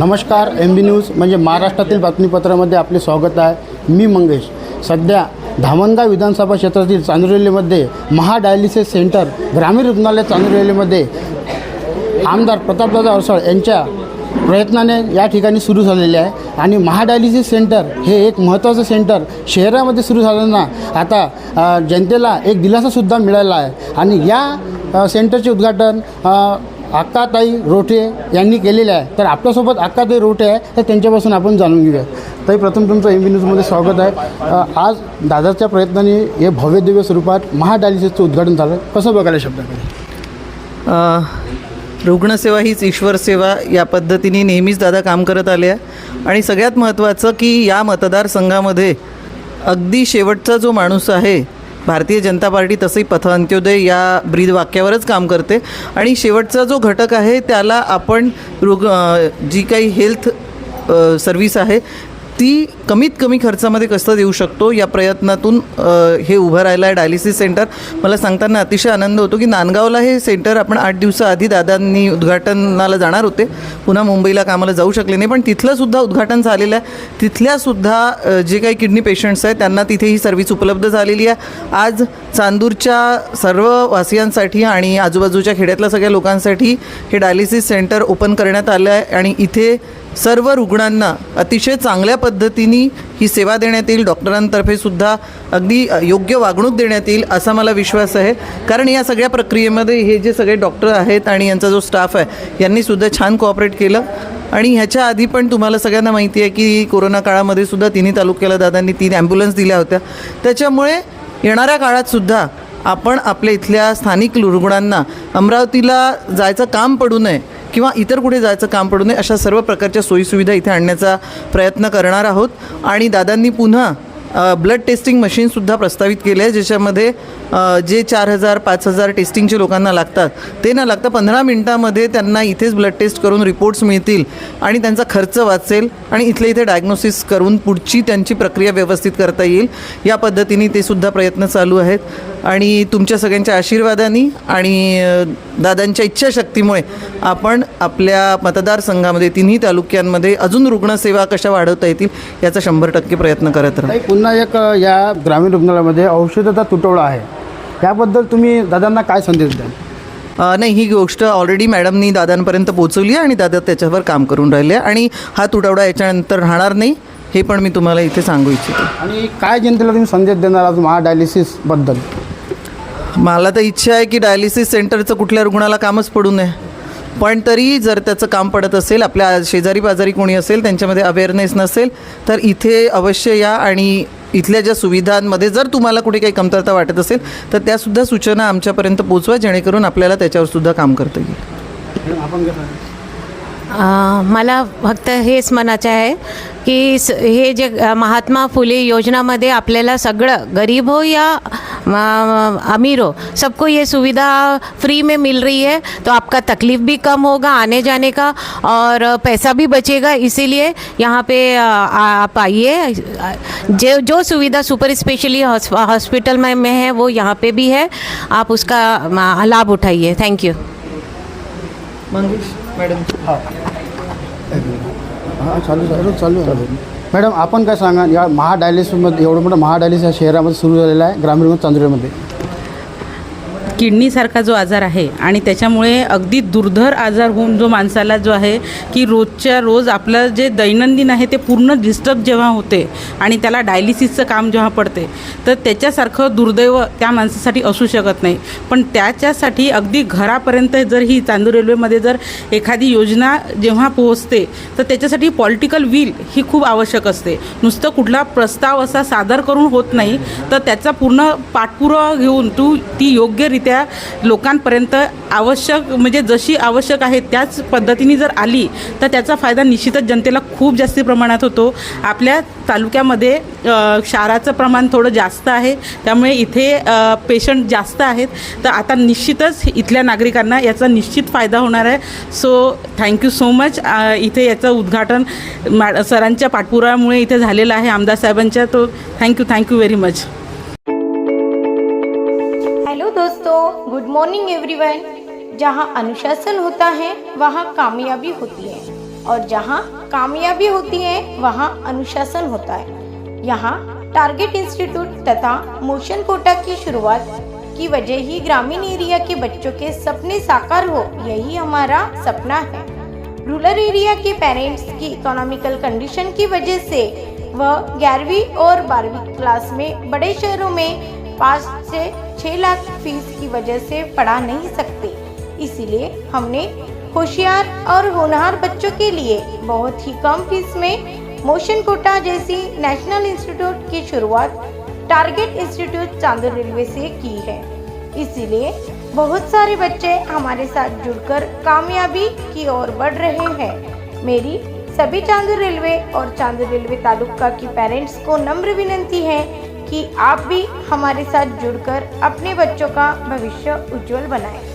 नमस्कार एम बी न्यूज म्हणजे महाराष्ट्रातील बातमीपत्रामध्ये आपले स्वागत आहे. मी मंगेश. सध्या धामणगाव विधानसभा क्षेत्रातील चांदुरेलीमध्ये महाडायलिसिस सेंटर ग्रामीण रुग्णालय चांदुरेलीमध्ये आमदार प्रतापदादा अडसळ यांच्या प्रयत्नाने या ठिकाणी सुरू झालेले आहे. आणि महाडायलिसिस सेंटर हे एक महत्त्वाचं सेंटर शहरामध्ये सुरू झाल्यानं आता जनतेला एक दिलासासुद्धा मिळाला आहे. आणि या सेंटरचे उद्घाटन अक्काताई रोठे यांनी केलेले आहे. तर आपल्यासोबत अक्काताई रोठे आहे तर त्यांच्यापासून आपण जाणून घेऊया. ताई प्रथम तुमचं एम बी न्यूजमध्ये स्वागत आहे. आज दादाच्या प्रयत्नाने हे भव्य दिव्य स्वरूपात महाडायलिसिसचं उद्घाटन झालं. कसं बघायला शब्दाकडे? रुग्णसेवा हीच ईश्वर सेवा या पद्धतीने नेहमीच दादा काम करत आले आहे. आणि सगळ्यात महत्त्वाचं की या मतदारसंघामध्ये अगदी शेवटचा जो माणूस आहे भारतीय जनता पार्टी तसंही पथ अंत्योदय या ब्रीद वाक्यावरच काम करते. आणि शेवटचा जो घटक आहे त्याला आपण रुग जी काही हेल्थ सर्विस आहे ती कमीत कमी खर्चामध्ये कसं देऊ शकतो या प्रयत्नातून हे उभं राहिलं आहे डायलिसिस सेंटर. मला सांगताना अतिशय आनंद होतो की नांदगावला हे सेंटर आपण आठ दिवसाआधी दादांनी उद्घाटनाला जाणार होते. पुन्हा मुंबईला कामाला जाऊ शकले नाही पण तिथलंसुद्धा उद्घाटन झालेलं आहे. तिथल्यासुद्धा जे काही किडनी पेशंट्स आहेत त्यांना तिथे ही सर्व्हिस उपलब्ध झालेली आहे. आज चांदूरच्या सर्व वासियांसाठी आणि आजूबाजूच्या खेड्यातल्या सगळ्या लोकांसाठी हे डायलिसिस सेंटर ओपन करण्यात आलं आहे आणि इथे सर्व रुग्णांना अतिशय चांगल्या पद्धतीने ही सेवा देण्यात येईल. डॉक्टरांतर्फे सुद्धा अगदी योग्य वागणूक देण्यात येईल असा मला विश्वास आहे. कारण या सगळ्या प्रक्रियेमध्ये हे जे सगळे डॉक्टर आहेत आणि यांचा जो स्टाफ आहे यांनी सुद्धा छान कोऑपरेट केलं. आणि ह्याच्या आधी पण तुम्हाला सगळ्यांना माहिती आहे की कोरोना काळामध्ये सुद्धा तिन्ही तालुक्याला दादांनी तीन ॲम्ब्युलन्स दिल्या होत्या. त्याच्यामुळे येणाऱ्या काळात सुद्धा आपण आपल्या इथल्या स्थानिक रुग्णांना अमरावतीला जायचं काम पडू नये किंवा इतर कुठे जायचं काम पडू नये अशा सर्व प्रकारच्या सोयीसुविधा इथे आणण्याचा प्रयत्न करणार आहोत. आणि दादांनी पुन्हा ब्लड टेस्टिंग मशीनसुद्धा प्रस्तावित केले आहे ज्याच्यामध्ये जे चार हजार पाच हजार टेस्टिंगचे लोकांना लागतात ते न लागता पंधरा मिनटामध्ये त्यांना इथेच ब्लड टेस्ट करून रिपोर्ट्स मिळतील आणि त्यांचा खर्च वाचेल आणि इथले इथे डायग्नोसिस करून पुढची त्यांची प्रक्रिया व्यवस्थित करता येईल. या पद्धतीने ते सुद्धा प्रयत्न चालू आहेत. आणि तुमच्या सगळ्यांच्या आशीर्वादाने आणि दादांच्या इच्छाशक्तीमुळे आपण आपल्या मतदारसंघामध्ये तिन्ही तालुक्यांमध्ये अजून रुग्णसेवा कशा वाढवता येतील याचा शंभर टक्के प्रयत्न करत राहू. पुन्हा एक या ग्रामीण रुग्णालयामध्ये औषधाचा तुटवडा आहे. याबद्दल तुम्ही दादांना काय संदेश द्याल? नाही ही गोष्ट ऑलरेडी मॅडमनी दादांपर्यंत पोहोचवली आहे आणि दादा त्याच्यावर काम करून राहिले आणि हा तुटवडा याच्यानंतर राहणार नाही हे पण मी तुम्हाला इथे सांगू इच्छिते. आणि काय जनतेला तुम्ही संदेश देणार आज महाडायलिसिसबद्दल मला तर इच्छा आहे की डायलिसिस सेंटरचं कुठल्या रुग्णाला कामच पडू नये. पण तरी जर त्याचं काम पडत असेल आपल्या शेजारी पाजारी कोणी असेल त्यांच्यामध्ये अवेअरनेस नसेल तर इथे अवश्य या आणि इथल्या ज्या सुविधांमध्ये जर तुम्हाला कुठे काही कमतरता वाटत असेल तर त्यासुद्धा सूचना आमच्यापर्यंत पोचवा जेणेकरून आपल्याला त्याच्यावर सुद्धा काम करता येईल. मला फक्त हेच म्हणायचं आहे की स हे जे महात्मा फुले योजनामध्ये आपल्याला सगळं गरीब हो या अमीर हो सबको ये सुविधा फ्री में मिल रही है तो आपका तकलीफ़ भी कम होगा आने जाने का और पैसा भी बचेगा इसीलिए यहाँ पे आप आइए। जो जो सुविधा सुपर स्पेशली हॉस्पिटल में में है वो यहाँ पे भी है। आप उसका लाभ उठाइए। Thank you Mangesh madam. हाँ। चालू चालू चालू। आहे. मॅडम आपण काय सांगा या महाडायलिसिसमध्ये एवढं मोठं महाडायलिसिस या शहरामध्ये सुरू झालेलं आहे ग्रामीण रुग्ण चांदुरीमध्ये. किडनीसारखा जो आजार आहे आणि त्याच्यामुळे अगदी दुर्धर आजार होऊन जो माणसाला जो आहे की रोजच्या रोज आपलं जे दैनंदिन आहे ते पूर्ण डिस्टर्ब जेव्हा होते आणि त्याला डायलिसिसचं काम जेव्हा पडते तर त्याच्यासारखं दुर्दैव त्या माणसासाठी असू शकत नाही. पण त्याच्यासाठी अगदी घरापर्यंत जर ही चांदूर रेल्वेमध्ये जर एखादी योजना जेव्हा पोहोचते तर त्याच्यासाठी पॉलिटिकल विल ही खूप आवश्यक असते. नुसतं कुठला प्रस्ताव असा सादर करून होत नाही तर त्याचा पूर्ण पाठपुरावा घेऊन तू ती योग्यरित्या त्या लोकांपर्यंत आवश्यक म्हणजे जशी आवश्यक आहे त्याच पद्धतीने जर आली तर त्याचा फायदा निश्चितच जनतेला खूप जास्त प्रमाणात होतो. आपल्या तालुक्यामध्ये क्षाराचं प्रमाण थोडं जास्त आहे. त्यामुळे इथे पेशंट जास्त आहेत. तर आता निश्चितच इथल्या नागरिकांना याचा निश्चित फायदा होणार आहे. सो थँक्यू सो मच इथे याचं उद्घाटन मॅ सरांच्या पाठपुरामुळे इथे झालेलं आहे. आमदार साहेबांच्या तो thank you thank you very much hello दोस्तों गुड मॉर्निंग एवरीवन जहाँ अनुशासन होता है, वहाँ कामयाबी होती है। और जहाँ कामयाबी होती है, वहाँ अनुशासन होता है। यहाँ टारगेट इंस्टीट्यूट तथा मोशन कोटा की शुरुआत की वजह ही ग्रामीण एरिया के बच्चों के सपने साकार हो, यही हमारा सपना है। रूरल एरिया के पेरेंट्स की इकोनॉमिकल कंडीशन की वजह से, वह ग्यारहवीं और बारहवीं क्लास में बड़े शहरों में पाँच से छः लाख फ़ीस की वजह से पढ़ा नहीं सकते। इसीलिए हमने होशियार और होनहार बच्चों के लिए बहुत ही कम फ़ीस में मोशन कोटा जैसी नेशनल इंस्टीट्यूट की शुरुआत टारगेट इंस्टीट्यूट चांदर रेलवे से की है। इसीलिए बहुत सारे बच्चे हमारे साथ जुड़कर कामयाबी की ओर बढ़ रहे हैं। मेरी सभी चांदर रेलवे और चांदर रेलवे तालुका की पेरेंट्स को नम्र विनती है कि आप भी हमारे साथ जुड़कर अपने बच्चों का भविष्य उज्जवल बनाएं।